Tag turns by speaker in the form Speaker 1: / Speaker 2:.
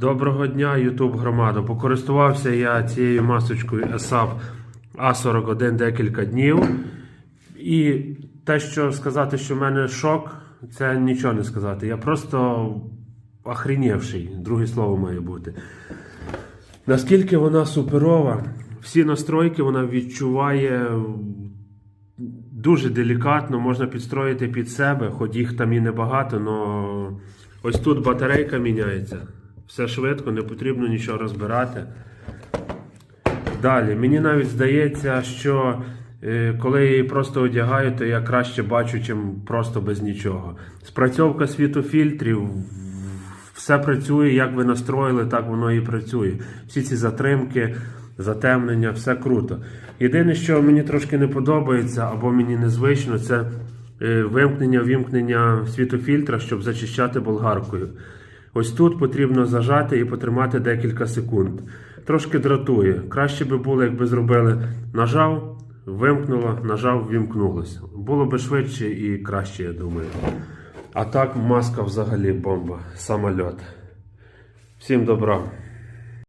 Speaker 1: Доброго дня, YouTube громада. Покористувався я цією масочкою ESAP A41 декілька днів. І те, що сказати, що в мене шок, це нічого не сказати. Я просто охренівший, друге слово має бути. Наскільки вона суперова, всі настройки вона відчуває дуже делікатно, можна підстроїти під себе, хоч їх там і небагато, але ось тут батарейка міняється. Все швидко, не потрібно нічого розбирати. Далі, мені навіть здається, що е, коли я її просто одягаю, то я краще бачу, чим просто без нічого. Спрацьовка світофільтрів, все працює, як ви настроїли, так воно і працює. Всі ці затримки, затемнення, все круто. Єдине, що мені трошки не подобається або мені незвично, це е, вимкнення вімкнення світофільтра, щоб зачищати болгаркою. Ось тут потрібно зажати і потримати декілька секунд. Трошки дратує. Краще би було, якби зробили нажав, вимкнуло, нажав, вімкнулося. Було би швидше і краще, я думаю. А так маска взагалі бомба, самольот. Всім добра.